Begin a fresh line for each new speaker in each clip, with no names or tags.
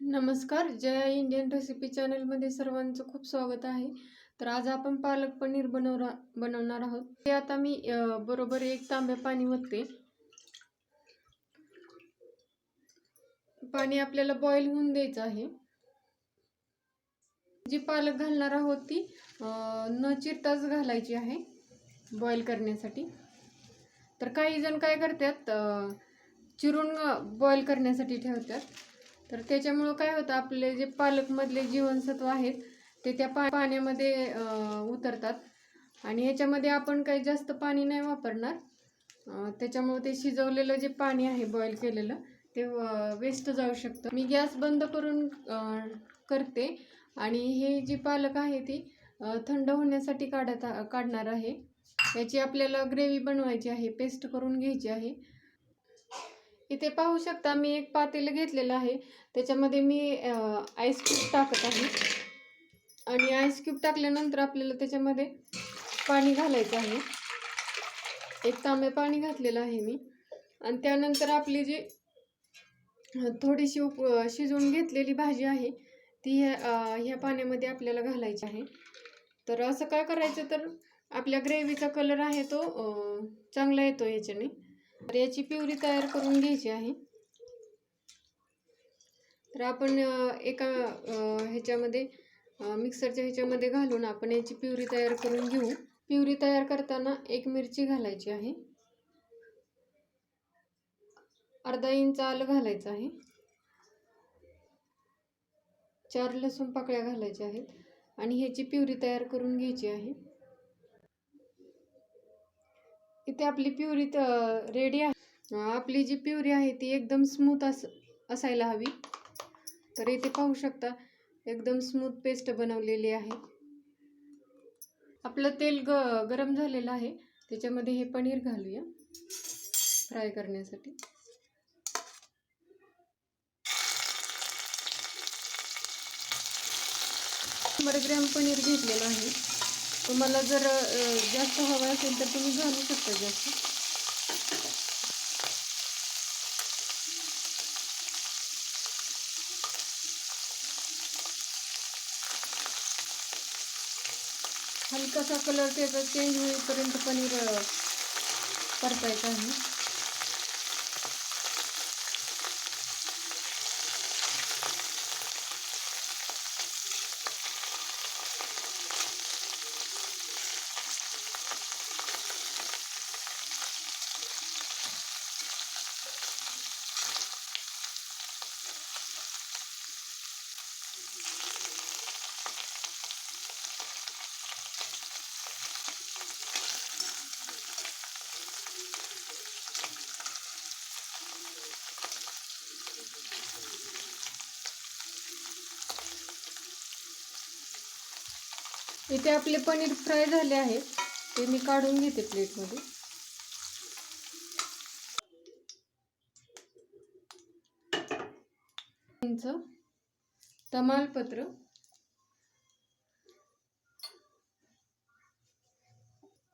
नमस्कार जय Indian recipe चॅनलमध्ये सर्वांचं खूप स्वागत आहे. तर आज आपण पालक पनीर बनवरा बनवणार आहोत. ते आता मी बरोबर एक तांब्या पाणी ओतते. पाणी आपल्याला बॉईल होऊन द्यायचं आहे. जी पालक घालणार आहोत ती न चिरताच घालायची आहे बॉईल करण्यासाठी. तर काही जण काय करतात चिरून बॉईल करण्यासाठी ठेवतात. तर त्याच्यामुळं काय होतं आपले जे पालकमधले जीवनसत्व आहेत ते त्या पा पाण्यामध्ये उतरतात. आणि ह्याच्यामध्ये आपण काही जास्त पाणी नाही वापरणार. त्याच्यामुळं त्याच्यामुळे ते शिजवलेलं जे पाणी आहे बॉईल केलेलं ते वेस्ट जाऊ शकतं. मी गॅस बंद करून करते. आणि हे जी पालक आहे ती थंड होण्यासाठी काढत काढणार आहे. याची आपल्याला ग्रेव्ही बनवायची आहे पेस्ट करून घ्यायची आहे. इथे पाहू शकता मी एक पातेलं घेतलेलं आहे. त्याच्यामध्ये मी आईस क्यूब टाकत आहे. आणि आईस क्यूब टाकल्यानंतर आपल्याला त्याच्यामध्ये पाणी घालायचं आहे. एक तांबे पाणी घातलेलं आहे मी. आणि त्यानंतर आपली जी थोडीशी उप शिजवून घेतलेली भाजी आहे ती ह्या ह्या पाण्यामध्ये आपल्याला घालायची आहे. तर असं काय करायचं? तर आपल्या ग्रेव्हीचा कलर आहे तो चांगला येतो याच्याने तर याची प्युरी तयार करून घ्यायची आहे. तर आपण एका ह्याच्यामध्ये मिक्सरच्या ह्याच्यामध्ये घालून आपण याची प्युरी तयार करून घेऊ. प्युरी तयार करताना एक मिरची घालायची आहे. अर्धा इंच आलं घालायचं आहे. चार लसूण पाकळ्या घालायच्या आहेत. आणि ह्याची प्युरी तयार करून घ्यायची आहे. इथे आपली प्युरी रेडी आहे. आपली जी प्युरी आहे ती एकदम स्मूथ अस असायला हवी. तर इथे पाहू शकता एकदम स्मूथ पेस्ट बनवलेली आहे. आपलं तेल ग गरम झालेलं आहे. त्याच्यामध्ये हे पनीर घालूया फ्राय करण्यासाठी. शंभर ग्रॅम पनीर घेतलेलं आहे. तुम्हाला जर जास्त हवं असेल तर तुम्ही घालू शकता जास्त. हलकासा कलर त्याचा चेंज होईपर्यंत पनीर परतायचं आहे. इथे आपले पनीर फ्राय झाले आहे ते मी काढून घेते प्लेटमध्ये. इंच तमालपत्र.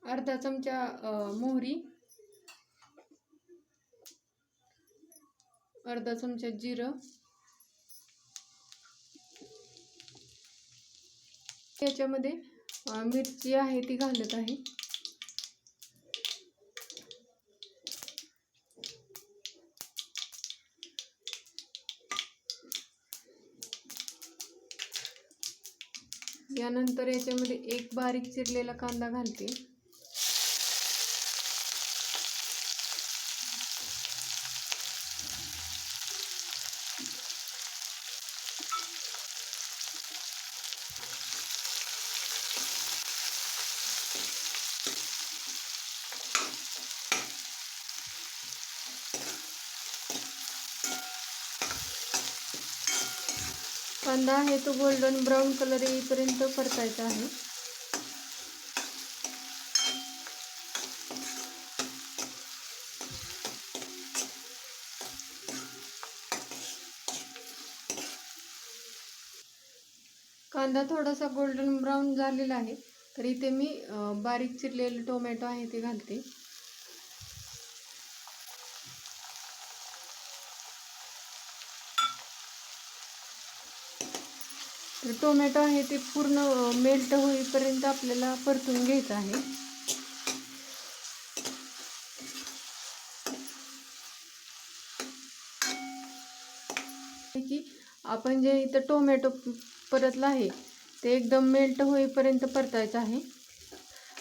अर्धा चमचा मोहरी. अर्धा चमचा जिरं. याच्यामध्ये मिरची आहे ती घालत आहे. यानंतर याच्यामध्ये एक बारीक चिरलेला कांदा घालते. कांदा आहे तो गोल्डन ब्राऊन कलर येईपर्यंत परतायचा आहे. कांदा थोडासा गोल्डन ब्राऊन झालेला आहे. तर इथे मी बारीक चिरलेले टोमॅटो आहे ते घालते. तर टोमॅटो आहे ते पूर्ण मेल्ट होईपर्यंत आपल्याला परतून घ्यायचं आहे. की आपण जे इथं टोमॅटो परतलं आहे ते एकदम मेल्ट होईपर्यंत परतायचं आहे.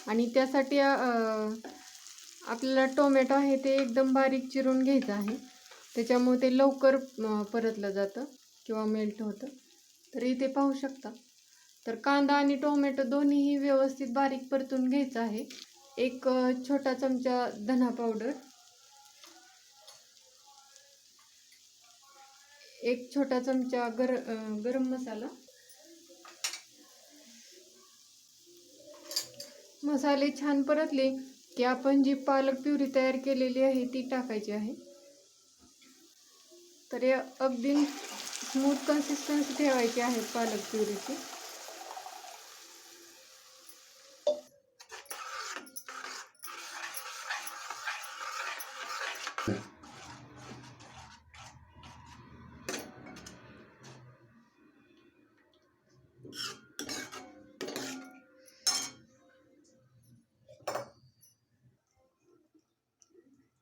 आणि त्यासाठी आपल्याला टोमॅटो आहे ते एकदम बारीक चिरून घ्यायचं आहे. त्याच्यामुळे ते लवकर परतलं जातं किंवा मेल्ट होतं. तर इथे पाहू शकता तर कांदा आणि टोमॅटो दोन्हीही व्यवस्थित बारीक परतून घ्यायचं आहे. एक छोटा चमचा धना पावडर. एक छोटा चमचा गर गरम मसाला. मसाले छान परतले की आपण जी पालक प्युरी तयार केलेली आहे ती टाकायची आहे. तर या अगदी स्मूथ कन्सिस्टन्सी ठेवायची आहे पालक प्युरीची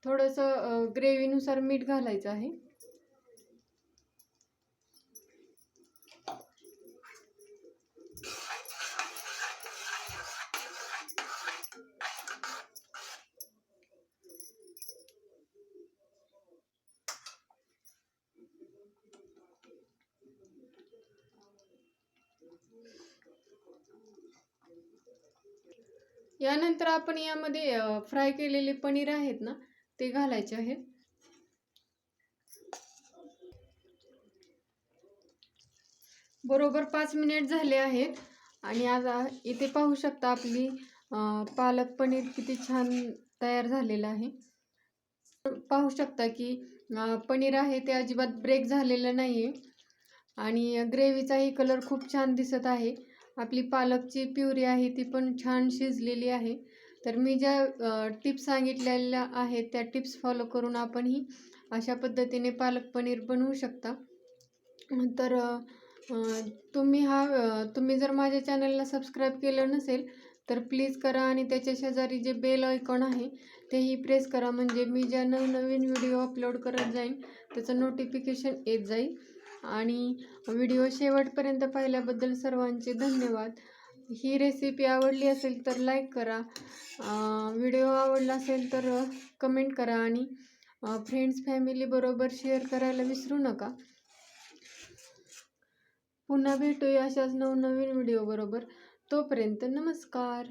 थोडंसं ग्रेव्हीनुसार मीठ घालायचं आहे. यानंतर आपण यामध्ये फ्राय केलेले पनीर आहेत ना ते घालायचे आहेत. बरोबर पाच मिनिट झाले आहेत आणि आज इथे पाहू शकता आपली पालक पनीर किती छान तयार झालेलं आहे. पाहू शकता की पनीर आहे ते अजिबात ब्रेक झालेलं नाही आहे आणि ग्रेव्हीचाही कलर खूप छान दिसत आहे. आपली पालकची प्युरी आहे ती पण छान शिजलेली आहे. तर मी ज्या टिप्स सांगितलेल्या आहेत त्या टिप्स फॉलो करून आपणही अशा पद्धतीने पालक पनीर बनवू शकता. तर तुम्ही हा तुम्ही जर माझ्या चॅनलला सबस्क्राईब केलं नसेल तर प्लीज करा आणि त्याच्या शेजारी जे बेल आयकॉन आहे तेही प्रेस करा. म्हणजे मी ज्या नवनवीन व्हिडिओ अपलोड करत जाईन त्याचं नोटिफिकेशन येत जाईल. आणि व्हिडिओ शेवटपर्यंत पाहिल्याबद्दल सर्वांचे धन्यवाद. ही रेसिपी आवडली असेल तर लाईक करा. व्हिडिओ आवडला असेल तर कमेंट करा आणि फ्रेंड्स फॅमिलीबरोबर शेअर करायला विसरू नका. पुन्हा भेटूया अशाच नवनवीन व्हिडिओ बरोबर. तोपर्यंत नमस्कार.